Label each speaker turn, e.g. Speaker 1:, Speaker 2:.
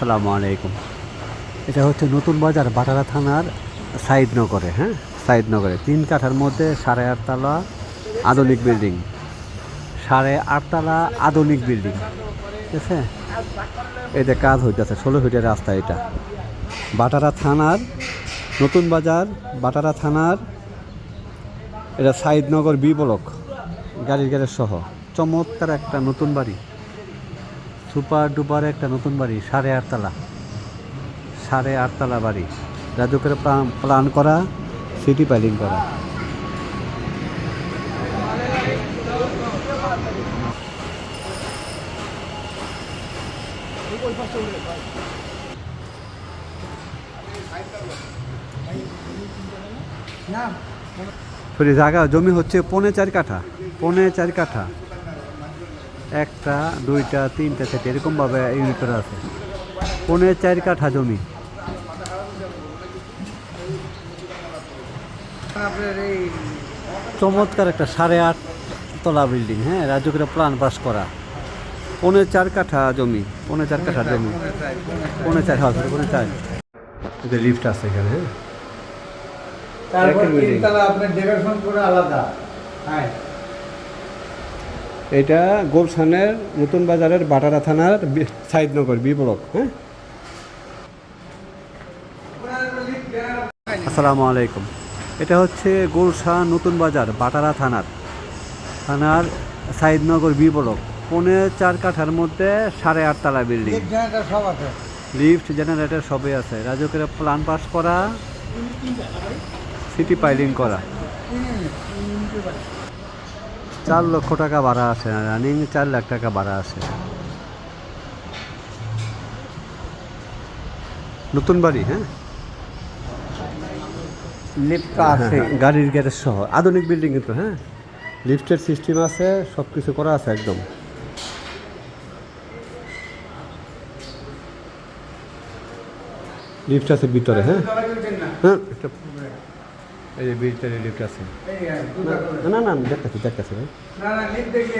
Speaker 1: আসসালামু আলাইকুম। এটা হচ্ছে নতুন বাজার, বাটারা থানার সাইদনগরে হ্যাঁ? সাইদনগরে, তিন কাঠার মধ্যে সাড়ে আটতলা আধুনিক বিল্ডিং। সাড়ে আটতলা আধুনিক বিল্ডিং। ঠিক আছে? এটা কাজ হইতেছে, ষোলো ফিটের রাস্তা এটা। বাটারা থানার নতুন বাজার, বাটারা থানার এটা সাইদনগর বি ব্লক, গাড়ির গ্যারেজ সহ। চমৎকার একটা নতুন বাড়ি। সুপার ডুপার একটা নতুন বাড়ি, সাড়ে আটতলা সাড়ে আটতলা বাড়ি। করে প্ল্যান করা, সিটি পাইলিং করা। জায়গা, জমি হচ্ছে পৌনে চার কাঠা, পৌনে চার কাঠা। একটা, দুইটা, তিনটা চারটে এরকমভাবে ইউনিট করা আছে। পৌনে চার কাঠা জমি। চমৎকার একটা সাড়ে আট তলা বিল্ডিং হ্যাঁ রাজ্যকের প্ল্যান পাস করা। পৌনে চার কাঠা জমি, পৌনে চার কাঠা জমি। পৌনে চার হাজার পৌনে চার। লিফট আছে এখানে হ্যাঁ।
Speaker 2: তারপর। তিনতলা, আপনার ডেকোরেশন করে আলাদা। হ্যাঁ।
Speaker 1: এটা গোলশানের নতুন বাজারের বাটারা থানার সাইদনগর বি ব্লক হ্যাঁ আসসালামু আলাইকুম এটা হচ্ছে গুলশান নতুন বাজার বাটারা থানার থানার সাইদনগর বি ব্লক পৌনে চার কাঠার মধ্যে সাড়ে আটতলা বিল্ডিং
Speaker 2: লিফট জেনারেটর সব আছে
Speaker 1: লিফট জেনারেটর সবই আছে রাজকের প্ল্যান পাস করা সিটি পাইলিং করা চার লক্ষ টাকা ভাড়া আছে রানিং চার লাখ টাকা ভাড়া আছে। নতুন বাড়ি হ্যাঁ?
Speaker 2: লিফট
Speaker 1: হ্যাঁ, গাড়ির গ্যারেজ সহ। আধুনিক বিল্ডিং কিন্তু হ্যাঁ? লিফটের সিস্টেম আছে সব কিছু করা আছে একদম। লিফট আছে ভিতরে হ্যাঁ? হ্যাঁ? একটা- এই যে ভিতরে লিফট আছে
Speaker 2: হ্যাঁ।
Speaker 1: না না না দেখতেছি দেখতেছি ভাই
Speaker 2: না না লিফট দেখলে